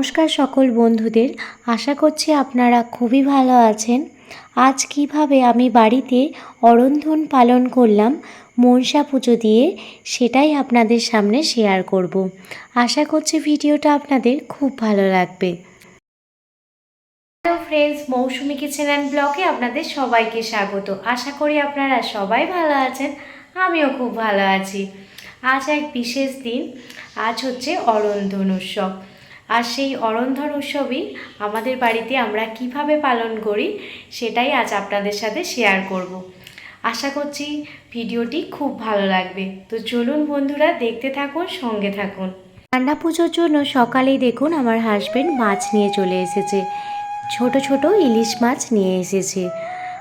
নমস্কার সকল বন্ধুদের। আশা করছি আপনারা খুবই ভালো আছেন। আজ কীভাবে আমি বাড়িতে অরন্ধন পালন করলাম, মনসা পুজো দিয়ে, সেটাই আপনাদের সামনে শেয়ার করব। আশা করছি ভিডিওটা আপনাদের খুব ভালো লাগবে। Hello friends Mousumi kitchen and ব্লগে আপনাদের সবাইকে স্বাগত। আশা করি আপনারা সবাই ভালো আছেন, আমিও খুব ভালো আছি। আজ এক বিশেষ দিন, আজ হচ্ছে অরন্ধন উৎসব। আর সেই অরন্ধন উৎসবই আমাদের বাড়িতে আমরা কীভাবে পালন করি সেটাই আজ আপনাদের সাথে শেয়ার করব। আশা করছি ভিডিওটি খুব ভালো লাগবে। তো চলুন বন্ধুরা, দেখতে থাকুন, সঙ্গে থাকুন। রান্না পুজোর জন্য সকালেই দেখুন আমার হাজবেন্ড মাছ নিয়ে চলে এসেছে। ছোট ছোট ইলিশ মাছ নিয়ে এসেছে।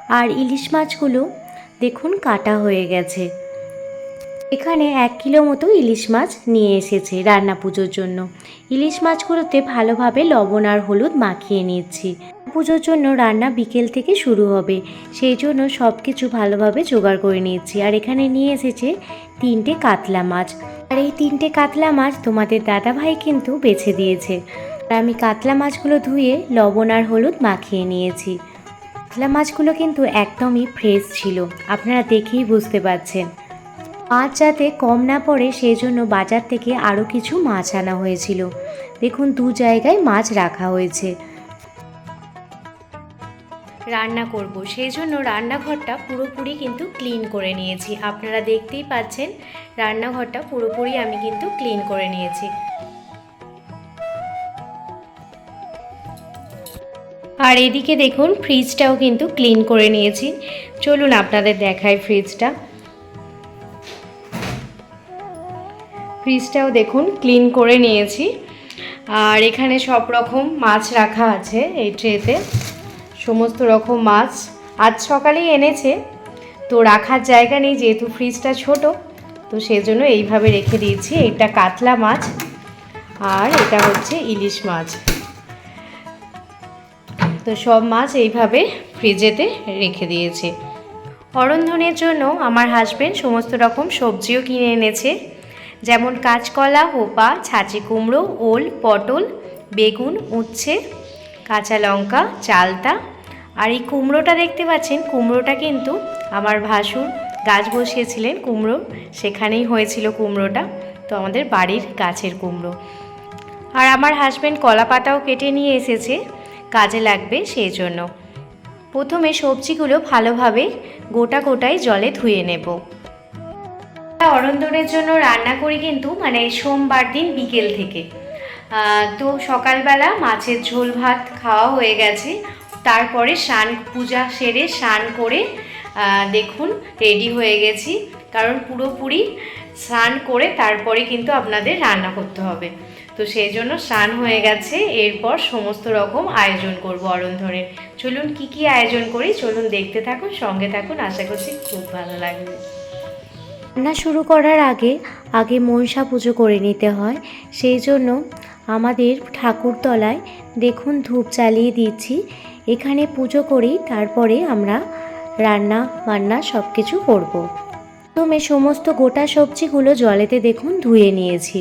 আর ইলিশ মাছগুলো দেখুন কাটা হয়ে গেছে। এখানে এক কিলো মতো ইলিশ মাছ নিয়ে এসেছে রান্না পুজোর জন্য। ইলিশ মাছগুলোতে ভালোভাবে লবণ আর হলুদ মাখিয়ে নিচ্ছি পুজোর জন্য রান্না বিকেল থেকে শুরু হবে। সেই জন্য সব কিছু ভালোভাবে জোগাড় করে নিয়েছি। আর এখানে নিয়ে এসেছে তিনটে কাতলা মাছ। আর এই তিনটে কাতলা মাছ তোমাদের দাদা ভাই কিন্তু বেছে দিয়েছে। আর আমি কাতলা মাছগুলো ধুয়ে লবণ আর হলুদ মাখিয়ে নিয়েছি। কাতলা মাছগুলো কিন্তু একদমই ফ্রেশ ছিল। আপনারা দেখেই বুঝতে পারছেন। মাছ যাতে কম না পড়ে সেই জন্য বাজার থেকে আরও কিছু মাছ আনা হয়েছিল। দেখুন, দু জায়গায় মাছ রাখা হয়েছে। রান্না করব। সেই জন্য রান্নাঘরটা পুরোপুরি কিন্তু ক্লিন করে নিয়েছি। আপনারা দেখতেই পাচ্ছেন, রান্নাঘরটা পুরোপুরি আমি কিন্তু ক্লিন করে নিয়েছি। আর এদিকে দেখুন, ফ্রিজটাও কিন্তু ক্লিন করে নিয়েছি। চলুন আপনাদের দেখাই ফ্রিজটা। ফ্রিজটাও দেখুন ক্লিন করে নিয়েছি। আর এখানে সব রকম মাছ রাখা আছে এই ট্রেতে সমস্ত রকম মাছ। আজ সকালেই এনেছে, তো রাখার জায়গা নেই যেহেতু ফ্রিজটা ছোট, তো সেজন্য এইভাবে রেখে দিয়েছি। এটা কাতলা মাছ, আর এটা হচ্ছে ইলিশ মাছ। তো সব মাছ এইভাবে ফ্রিজেতে রেখে দিয়েছে। অরন্ধনের জন্য আমার হাজবেন্ড সমস্ত রকম সবজিও কিনে এনেছে। যেমন কাঁচকলা, হোপা, ছাঁচি কুমড়ো, ওল, পটল, বেগুন, উচ্ছে, কাঁচা লঙ্কা, চালতা। আর এই কুমড়োটা দেখতে পাচ্ছেন, কুমড়োটা কিন্তু আমার ভাসুর গাছ বসিয়েছিলেন কুমড়ো, সেখানেই হয়েছিল কুমড়োটা, তো আমাদের বাড়ির গাছের কুমড়ো। আর আমার হাজব্যান্ড কলা পাতাও কেটে নিয়ে এসেছে, কাজে লাগবে সেই জন্য। প্রথমে সবজিগুলো ভালোভাবে গোটা গোটায় জলে ধুয়ে নেব। অরন্দনের জন্য রান্না করি কিন্তু মানে সোমবার দিন বিকেল থেকে। তো সকালবেলা মাছের ঝোল ভাত খাওয়া হয়ে গেছে। তারপরে স্নান, পূজা সেরে স্নান করে দেখুন রেডি হয়ে গেছি। কারণ পুরোপুরি স্নান করে তারপরে কিন্তু আপনাদের রান্না করতে হবে। তো সেই জন্য স্নান হয়ে গেছে। এরপর সমস্ত রকম আয়োজন করব অরন্ধনের চলুন কি কি আয়োজন করি? চলুন দেখতে থাকুন, সঙ্গে থাকুন। আশা করছি খুব ভালো লাগবে। রান্না শুরু করার আগে আগে মনসা পুজো করে নিতে হয়। সেই জন্য আমাদের ঠাকুরতলায় দেখুন ধূপ চালিয়ে দিচ্ছি। এখানে পুজো করেই তারপরে আমরা রান্না বান্না সব কিছু করব। প্রথমে সমস্ত গোটা সবজিগুলো জলেতে দেখুন ধুয়ে নিয়েছি।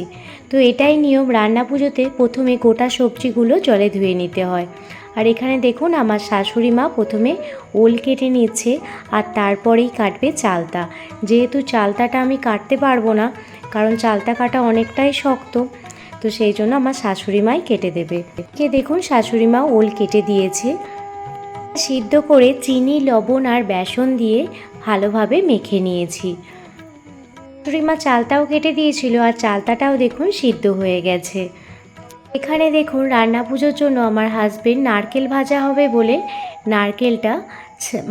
তো এটাই নিয়ম, রান্না পুজোতে প্রথমে গোটা সবজিগুলো জলে ধুয়ে নিতে হয়। আর এখানে দেখুন আমার শাশুড়ি মা প্রথমে ওল কেটে নিচ্ছে আর তারপরেই কাটবে চালতা। যেহেতু চালতাটা আমি কাটতে পারব না, কারণ চালতা কাটা অনেকটাই শক্ত, তো সেই জন্য আমার শাশুড়ি মাই কেটে দেবে। কে দেখুন শাশুড়ি মা ওল কেটে দিয়েছে। সিদ্ধ করে চিনি, লবণ আর বেসন দিয়ে ভালোভাবে মেখে নিয়েছি। শাশুড়ি মা চালতাও কেটে দিয়েছিল আর চালতাটাও দেখুন সিদ্ধ হয়ে গেছে। এখানে দেখুন, রান্না পুজোর জন্য আমার হাজবেন্ড নারকেল ভাজা হবে বলে নারকেলটা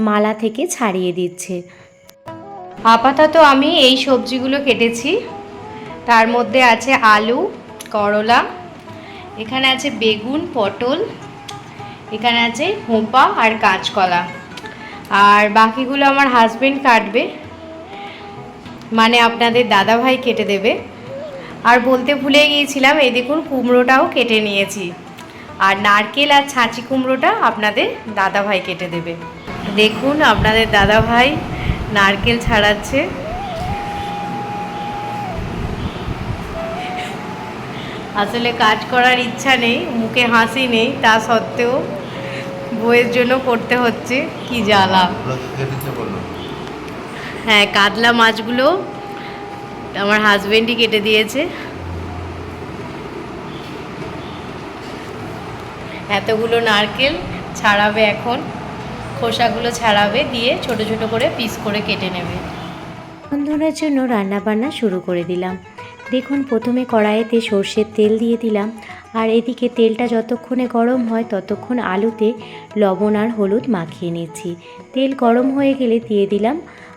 মালা থেকে ছাড়িয়ে দিচ্ছে। আপাতত আমি এই সবজিগুলো কেটেছি। তার মধ্যে আছে আলু, করলা, এখানে আছে বেগুন, পটল, এখানে আছে হোঁপা আর কাঁচকলা আর বাকিগুলো আমার হাজবেন্ড কাটবে মানে আপনাদের দাদা ভাই কেটে দেবে। আর বলতে ভুলে গিয়েছিলাম এই দেখুন কুমড়োটাও কেটে নিয়েছি। আর নারকেল আর ছাঁচি কুমড়োটা আপনাদের দাদা ভাই কেটে দেবে। দেখুন আপনাদের দাদা ভাই নারকেল ছাড়াচ্ছে। আসলে কাজ করার ইচ্ছা নেই মুখে হাসি নেই তা সত্ত্বেও বইয়ের জন্য করতে হচ্ছে কি জ্বালা। হ্যাঁ কাতলা মাছগুলো আমার হাজবেন্ডই কেটে দিয়েছে। এতগুলো নারকেল ছাড়াবে এখন। খোসাগুলো ছাড়াবে দিয়ে ছোট ছোট করে পিস করে কেটে নেবে। বন্ধনের জন্য রান্নাবান্না শুরু করে দিলাম। দেখুন, প্রথমে কড়াইতে সর্ষের তেল দিয়ে দিলাম। আর এদিকে তেলটা যতক্ষণে গরম হয় ততক্ষণ আলুতে লবণ আর হলুদ মাখিয়ে নিচ্ছি। তেল গরম হয়ে গেলে দিয়ে দিলাম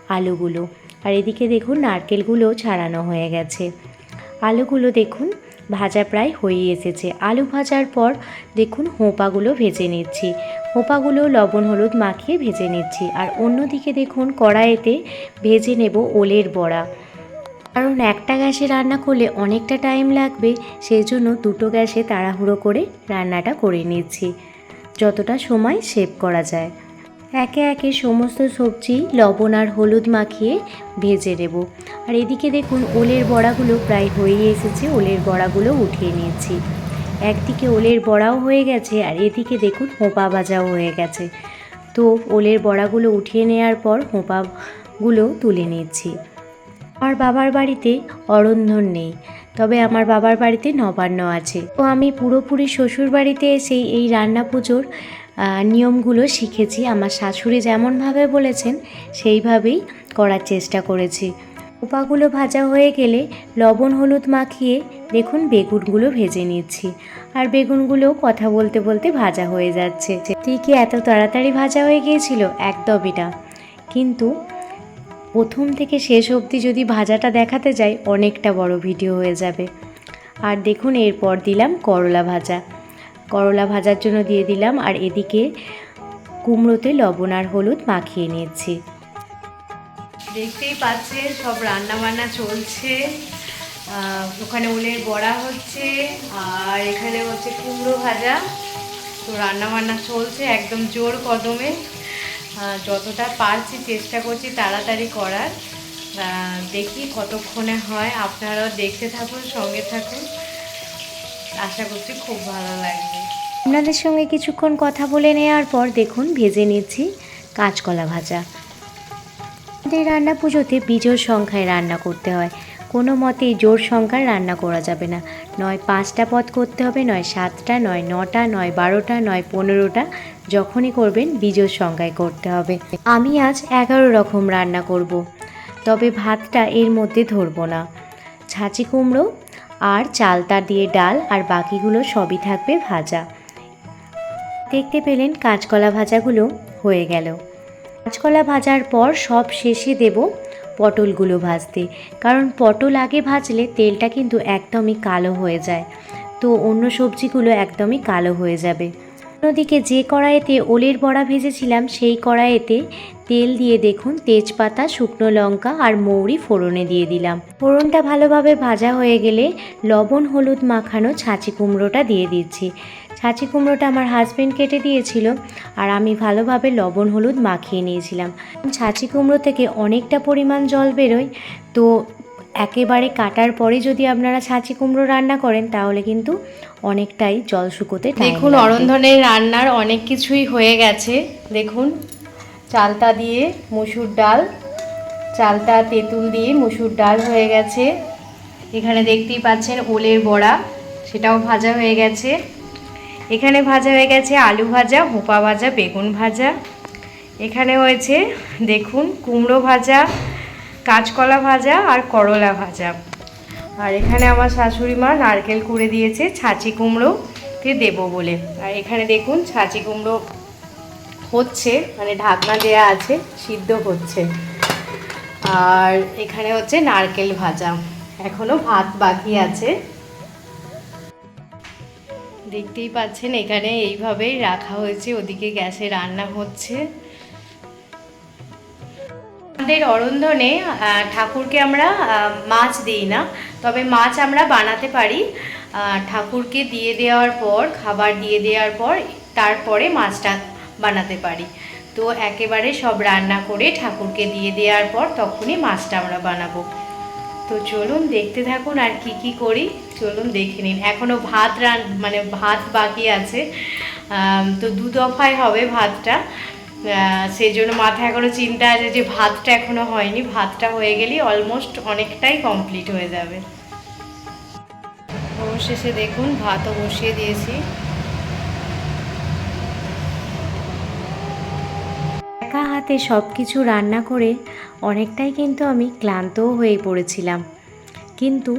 আলুগুলো। আর এদিকে দেখুন নারকেলগুলো ছাড়ানো হয়ে গেছে। আলুগুলো দেখুন ভাজা প্রায় হয়ে এসেছে। আলু ভাজার পর দেখুন হোঁপাগুলো ভেজে নিচ্ছি। হোঁপাগুলো লবণ হলুদ মাখিয়ে ভেজে নিচ্ছি। আর অন্যদিকে দেখুন কড়াইতে ভেজে নেব ওলের বড়া। কারণ একটা গ্যাসে রান্না করলে অনেকটা টাইম লাগবে, সেই জন্য দুটো গ্যাসে তাড়াহুড়ো করে রান্নাটা করে নিচ্ছি। যতটা সময় সেভ করা যায়। একে একে সমস্ত সবজি, লবণ আর হলুদ মাখিয়ে ভেজে নেব। আর এদিকে দেখুন, ওলের বড়াগুলো প্রায় হয়ে এসেছে, ওলের বড়াগুলো উঠিয়ে নিয়েছি। একদিকে ওলের বড়াও হয়ে গেছে, আর এদিকে দেখুন, হোঁপা ভাজাও হয়ে গেছে। তো ওলের বড়াগুলো উঠিয়ে নেওয়ার পর হোঁপাগুলো তুলে নিচ্ছি আমার বাবার বাড়িতে অরন্ধন নেই, তবে আমার বাবার বাড়িতে নবান্ন আছে। তো আমি পুরোপুরি শ্বশুর বাড়িতে এসেই এই রান্না পুজোর নিয়মগুলো শিখেছি। আমার শাশুড়ি যেমনভাবে বলেছেন, সেইভাবেই করার চেষ্টা করেছি। উপাগুলো ভাজা হয়ে গেলে লবণ, হলুদ মাখিয়ে দেখুন বেগুনগুলো ভেজে নিচ্ছি। আর বেগুনগুলো কথা বলতে বলতে ভাজা হয়ে যাচ্ছে। কি এত তাড়াতাড়ি ভাজা হয়ে গিয়েছিল? একদমই না। কিন্তু প্রথম থেকে শেষ অবধি যদি ভাজাটা দেখাতে যাই, অনেকটা বড় ভিডিও হয়ে যাবে। আর দেখুন, এরপর দিলাম করলা ভাজা। করলা ভাজার জন্য দিয়ে দিলাম আর এদিকে কুমড়োতে লবণ আর হলুদ মাখিয়ে নিয়েছি। দেখতেই পাচ্ছেন, সব রান্না বান্না চলছে ওখানে উলের বড়া হচ্ছে আর এখানে হচ্ছে কুমড়ো ভাজা। তো রান্না বান্না চলছে একদম জোর কদমে। যতটা পারছি চেষ্টা করছি তাড়াতাড়ি করার। দেখি কতক্ষণে হয়। আপনারাও দেখতে থাকুন, সঙ্গে থাকুন। আশা করছি খুব ভালো লাগবে। আপনাদের সঙ্গে কিছুক্ষণ কথা বলে নেওয়ার পর দেখুন, ভেজে নিচ্ছি কাঁচকলা ভাজা। আমাদের রান্না পুজোতে বিজোড় সংখ্যায় রান্না করতে হয়। কোনো মতেই জোর সংখ্যার রান্না করা যাবে না। নয় পাঁচটা পদ করতে হবে, নয় সাতটা, নয় নটা, নয় বারোটা, নয় পনেরোটা, যখনই করবেন বিজোড় সংখ্যায় করতে হবে। আমি আজ এগারো রকম রান্না করব। তবে ভাতটা এর মধ্যে ধরবো না। ছাঁচি কুমড়ো আর চালতা দিয়ে ডাল আর বাকিগুলো সবই থাকবে ভাজা। দেখতে পেলেন কাঁচকলা ভাজাগুলো হয়ে গেল। কাঁচকলা ভাজার পর সব শেষে দেব পটলগুলো ভাজতে। কারণ পটল আগে ভাজলে তেলটা কিন্তু একদমই কালো হয়ে যায়। তো অন্য সবজিগুলো একদমই কালো হয়ে যাবে। অন্যদিকে যে কড়াইতে ওলের বড়া ভেজেছিলাম, সেই কড়াইতে তেল দিয়ে দেখুন তেজপাতা শুকনো লঙ্কা আর মৌরি ফোড়নে দিয়ে দিলাম। ফোড়নটা ভালোভাবে ভাজা হয়ে গেলে লবণ হলুদ মাখানো ছাঁচি কুমড়োটা দিয়ে দিচ্ছি। ছাঁচি কুমড়োটা আমার হাজবেন্ড কেটে দিয়েছিল আর আমি ভালোভাবে লবণ হলুদ মাখিয়ে নিয়েছিলাম। ছাঁচি কুমড়ো থেকে অনেকটা পরিমাণ জল বেরোয় তো একেবারে কাটার পরে যদি আপনারা ছাঁচি কুমড়ো রান্না করেন তাহলে কিন্তু অনেকটাই জল শুকোতে দেখুন অরন্ধনের রান্নার অনেক কিছুই হয়ে গেছে। দেখুন। চালতা দিয়ে মুসুর ডাল, চালতা তেঁতুল দিয়ে মুসুর ডাল হয়ে গেছে। এখানে দেখতেই পাচ্ছেন ওলের বড়া, সেটাও ভাজা হয়ে গেছে। এখানে ভাজা হয়ে গেছে আলু ভাজা হোপা ভাজা, বেগুন ভাজা। এখানে হয়েছে, দেখুন, কুমড়ো ভাজা, কাঁচকলা ভাজা আর করলা ভাজা। আর এখানে আমার শাশুড়ি মা নারকেল কুড়ে দিয়েছে, ছাঁচি কুমড়োতে দেবো বলে। আর এখানে দেখুন, ছাঁচি কুমড়ো হচ্ছে মানে ঢাকনা দেয়া আছে, সিদ্ধ হচ্ছে। আর এখানে হচ্ছে নারকেল ভাজা। এখনও ভাত বাকি আছে। দেখতেই পাচ্ছেন, এখানে এইভাবেই রাখা হয়েছে, ওদিকে গ্যাসে রান্না হচ্ছে। আমাদের অরন্ধনে ঠাকুরকে আমরা মাছ দিই না, তবে মাছ আমরা বানাতে পারি। ঠাকুরকে দিয়ে দেওয়ার পর, খাবার দিয়ে দেওয়ার পর, তারপরে মাছটা বানাতে পারি। তো একেবারে সব রান্না করে ঠাকুরকে দিয়ে দেওয়ার পর তখনই মাছটা আমরা বানাবো। তো চলুন দেখতে থাকুন আর কি কি করি। চলুন দেখে নিন। এখনও ভাত রান মানে ভাত বাকি আছে। তো দু দফায় হবে ভাতটা। সেই জন্য মাথায় এখনও চিন্তা আছে যে ভাতটা এখনও হয়নি। ভাতটা হয়ে গেলেই অলমোস্ট অনেকটাই কমপ্লিট হয়ে যাবে। অবশেষে দেখুন ভাতও বসিয়ে দিয়েছি একা হাতে সব কিছু রান্না করে অনেকটাই কিন্তু আমি ক্লান্তও হয়ে পড়েছিলাম। কিন্তু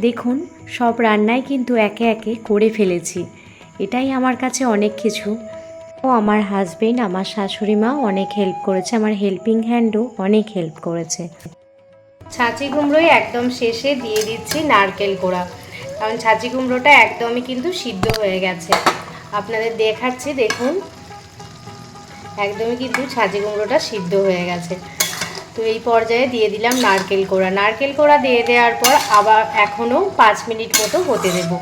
দেখুন, সব রান্নাই কিন্তু একে একে করে ফেলেছি। এটাই আমার কাছে অনেক কিছু। ও আমার হাজবেন্ড আমার শাশুড়ি মা অনেক হেল্প করেছে, আমার হেল্পিং হ্যান্ডও অনেক হেল্প করেছে। ছাঁচি কুমড়োই একদম শেষে দিয়ে দিচ্ছি নারকেল কোড়া। কারণ ছাঁচি কুমড়োটা একদমই কিন্তু সিদ্ধ হয়ে গেছে। আপনাদের দেখাচ্ছি, দেখুন। একদমই কিন্তু ছাঁচি কুমড়োটা সিদ্ধ হয়ে গেছে। তো এই পর্যায়ে দিয়ে দিলাম নারকেল কোড়া। নারকেল কোড়া দিয়ে দেওয়ার পর আবার এখনও পাঁচ মিনিট মতো হতে দেবো।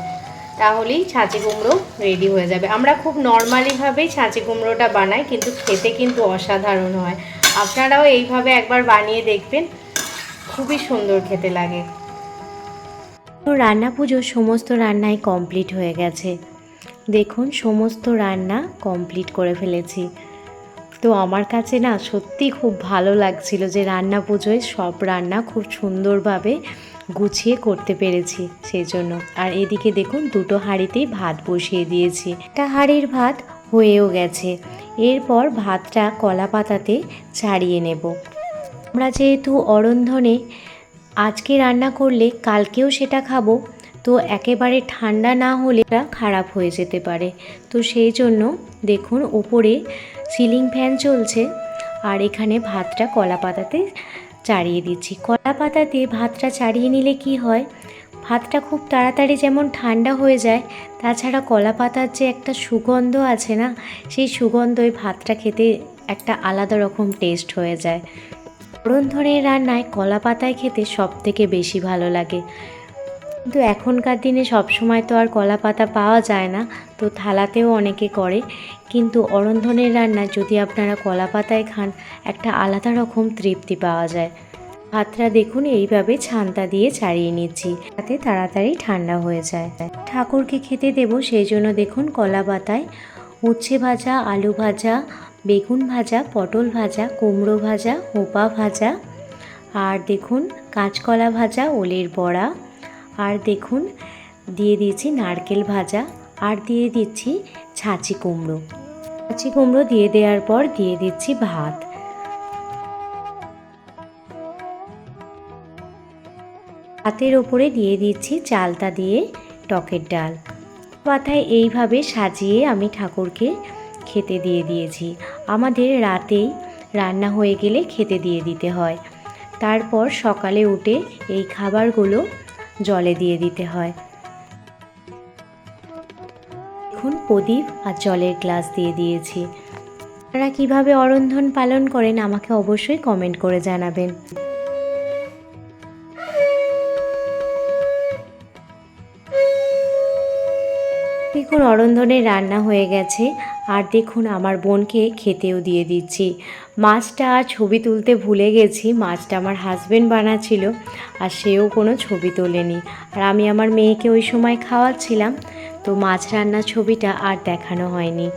তাহলেই ছাঁচি কুমড়ো রেডি হয়ে যাবে। আমরা খুব নর্মালিভাবেই ছাঁচি কুমড়োটা বানাই, কিন্তু খেতে কিন্তু অসাধারণ হয়। আপনারাও এইভাবে একবার বানিয়ে দেখবেন, খুবই সুন্দর খেতে লাগে। তো রান্না পুজো সমস্ত রান্নাই কমপ্লিট হয়ে গেছে। দেখুন, সমস্ত রান্না কমপ্লিট করে ফেলেছি। তো আমার কাছে না সত্যি খুব ভালো লাগছিল যে রান্না পুজোয় সব রান্না খুব সুন্দরভাবে গুছিয়ে করতে পেরেছি সেই জন্য। আর এদিকে দেখুন দুটো হাঁড়িতেই ভাত বসিয়ে দিয়েছি। একটা হাঁড়ির ভাত হয়েও গেছে। এরপর ভাতটা কলা পাতাতে ছাড়িয়ে নেব। আমরা যেহেতু অরন্ধনে আজকে রান্না করলে কালকেও সেটা খাব, তো একেবারে ঠান্ডা না হলে খারাপ হয়ে যেতে পারে। তো সেই জন্য দেখুন ওপরে সিলিং ফ্যান চলছে আর এখানে ভাতটা কলা পাতাতে চাড়িয়ে দিচ্ছি। কলা পাতাতে ভাতটা চাড়িয়ে নিলে কি হয়? ভাতটা খুব তাড়াতাড়ি যেমন ঠান্ডা হয়ে যায়, তাছাড়া কলা পাতার যে একটা সুগন্ধ আছে না, সেই সুগন্ধই ভাতটা খেতে একটা আলাদা রকম টেস্ট হয়ে যায়। রন্ধনের রান্নায় কলা পাতায় খেতে সব থেকে বেশি ভালো লাগে। কিন্তু এখনকার দিনে সব সময় তো আর কলা পাতা পাওয়া যায় না, তো থালাতেও অনেকে করে। কিন্তু অরন্ধনের রান্না যদি আপনারা কলা পাতায় খান, একটা আলাদা রকম তৃপ্তি পাওয়া যায়। ভাতটা দেখুন, এইভাবে ছান্তা দিয়ে ছাড়িয়ে নিচ্ছি, যাতে তাড়াতাড়ি ঠান্ডা হয়ে যায়। ঠাকুরকে খেতে দেব, সেই জন্য দেখুন কলা পাতায় উচ্ছে ভাজা, আলু ভাজা, বেগুন ভাজা, পটল ভাজা, কুমড়ো ভাজা, হোপা ভাজা, আর দেখুন কাঁচকলা ভাজা, ওলের বড়া। আর দেখুন, দিয়ে দিয়েছি নারকেল ভাজা আর দিয়ে দিচ্ছি ছাঁচি কুমড়ো। ছাঁচি কুমড়ো দিয়ে দেওয়ার পর দিয়ে দিচ্ছি ভাত। ভাতের ওপরে দিয়ে দিচ্ছি চালতা দিয়ে টকের ডাল। পাতায় এইভাবে সাজিয়ে আমি ঠাকুরকে খেতে দিয়ে দিয়েছি। আমাদের রাতেই রান্না হয়ে গেলে খেতে দিয়ে দিতে হয়। তারপর সকালে উঠে এই খাবারগুলো জলে দিয়ে দিতে হয়। এখন প্রদীপ আর জলের গ্লাস দিয়ে দিয়েছি। আপনারা কীভাবে অরন্ধন পালন করেন আমাকে অবশ্যই কমেন্ট করে জানাবেন। দেখুন, অরন্ধনের রান্না হয়ে গেছে। আর দেখুন, আমার বোনকে খেতেও দিয়ে দিচ্ছি। মাছটা ছবি তুলতে ভুলে গেছি, মাছটা আমার হাজবেন্ড বানাচ্ছিল আর সেও কোনো ছবি তোলেনি। আর আমি আমার মেয়েকে ওই সময় খাওয়াচ্ছিলাম, তো মাছ রান্নার ছবিটা আর দেখানো হয়নি।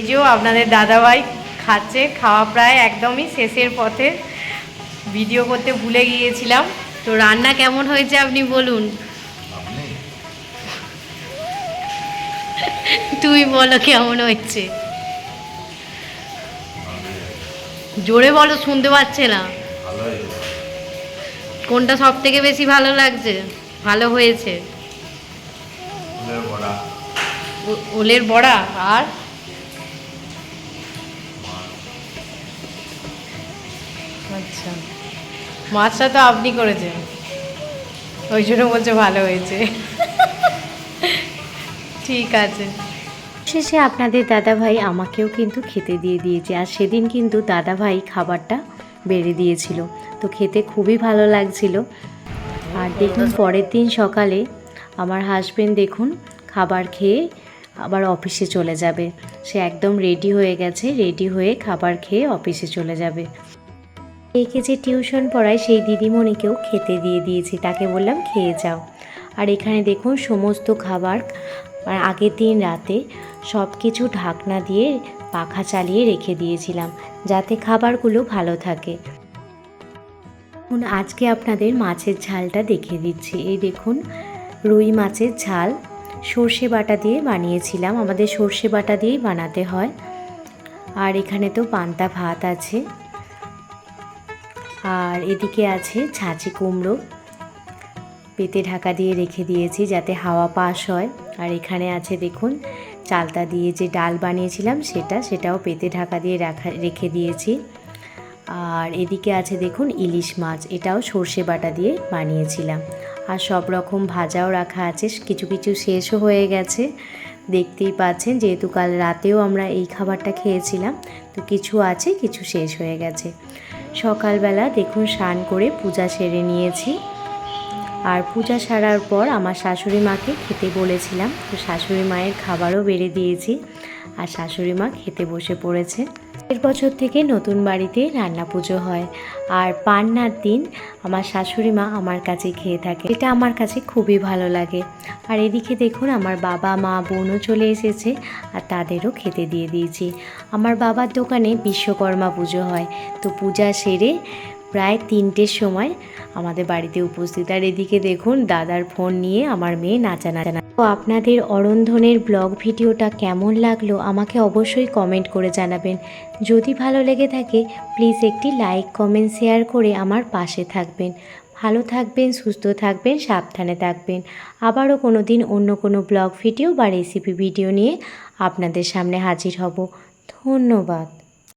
এই আপনাদের দাদাভাই খাচ্ছে, খাওয়া প্রায় একদমই শেষের পথে। ভিডিও করতে ভুলে গিয়েছিলাম। তো রান্না কেমন হয়েছে আপনি বলুন। তুই বলো কেমন হয়েছে জোরে বলো, শুনতে পাচ্ছে না। কোনটা সব থেকে বেশি ভালো লাগছে? ভালো হয়েছে। ওলের বড়া আর? আচ্ছা। মাছটা তো আপনি করেছেন। ওই জন্য বলছে ভালো হয়েছে। ঠিক আছে। শেষে আপনাদের দাদাভাই আমাকেও কিন্তু খেতে দিয়ে দিয়েছে। আর সেদিন কিন্তু দাদাভাই খাবারটা বেড়ে দিয়েছিল। তো খেতে খুবই ভালো লাগছিল। আর দেখুন, পরের দিন সকালে আমার হাজবেন্ড দেখুন, খাবার খেয়ে আবার অফিসে চলে যাবে। সে একদম রেডি হয়ে গেছে রেডি হয়ে খাবার খেয়ে অফিসে চলে যাবে। একে যে টিউশন পড়ায়, সেই দিদিমণিকেও খেতে দিয়ে দিয়েছি। তাকে বললাম, খেয়ে যাও। আর এখানে দেখুন, সমস্ত খাবার আর আগের দিন রাতে সব কিছু ঢাকনা দিয়ে পাখা চালিয়ে রেখে দিয়েছিলাম, যাতে খাবারগুলো ভালো থাকে। এখন আজকে আপনাদের মাছের ঝালটা দেখিয়ে দিচ্ছি। এই দেখুন, রুই মাছের ঝাল। সর্ষে বাটা দিয়ে বানিয়েছিলাম, আমাদের সর্ষে বাটা দিয়েই বানাতে হয়। আর এখানে তো পান্তা ভাত আছে। আর এদিকে আছে ছাঁচি কুমড়ো। পেতে ঢাকা দিয়ে রেখে দিয়েছি, যাতে হাওয়া পাস হয়। আর এখানে আছে দেখুন, চালতা দিয়ে যে ডাল বানিয়েছিলাম সেটা, সেটাও পেতে ঢাকা দিয়ে রাখা, রেখে দিয়েছি। আর এদিকে আছে দেখুন ইলিশ মাছ, এটাও সর্ষে বাটা দিয়ে বানিয়েছিলাম। আর সব রকম ভাজাও রাখা আছে, কিছু কিছু শেষও হয়ে গেছে। দেখতেই পাচ্ছেন, যেহেতু কাল রাতেও আমরা এই খাবারটা খেয়েছিলাম, তো কিছু আছে, কিছু শেষ হয়ে গেছে। সকালবেলা দেখুন, স্নান করে পূজা সেরে নিয়েছি। আর পূজা সারার পর আমার শাশুড়ি মাকে খেতে বলেছিলাম। তো শাশুড়ি মায়ের খাবারও বেড়ে দিয়েছি আর শাশুড়ি মা খেতে বসে পড়েছে। এর বছর থেকে নতুন বাড়িতে রান্না পুজো হয় আর পান্নার দিন আমার শাশুড়ি মা আমার কাছে খেয়ে থাকে। এটা আমার কাছে খুবই ভালো লাগে। আর এদিকে দেখুন আমার বাবা, মা, বোনও চলে এসেছে আর তাদেরও খেতে দিয়ে দিয়েছি। আমার বাবার দোকানে বিশ্বকর্মা পুজো হয়। তো পূজা সেরে প্রায় তিনটের সময় আমাদের বাড়িতে উপস্থিত। আর এদিকে দেখুন, দাদার ফোন নিয়ে আমার মেয়ে নাচা নাচা তো আপনাদের অরন্ধনের ব্লগ ভিডিওটা কেমন লাগল আমাকে অবশ্যই কমেন্ট করে জানাবেন। যদি ভালো লেগে থাকে, প্লিজ একটি লাইক, কমেন্ট, শেয়ার করে আমার পাশে থাকবেন। ভালো থাকবেন, সুস্থ থাকবেন, সাবধানে থাকবেন। আবারও কোনো দিন অন্য কোনো ব্লগ, ভিডিও বা রেসিপি, ভিডিও নিয়ে আপনাদের সামনে হাজির হব। ধন্যবাদ।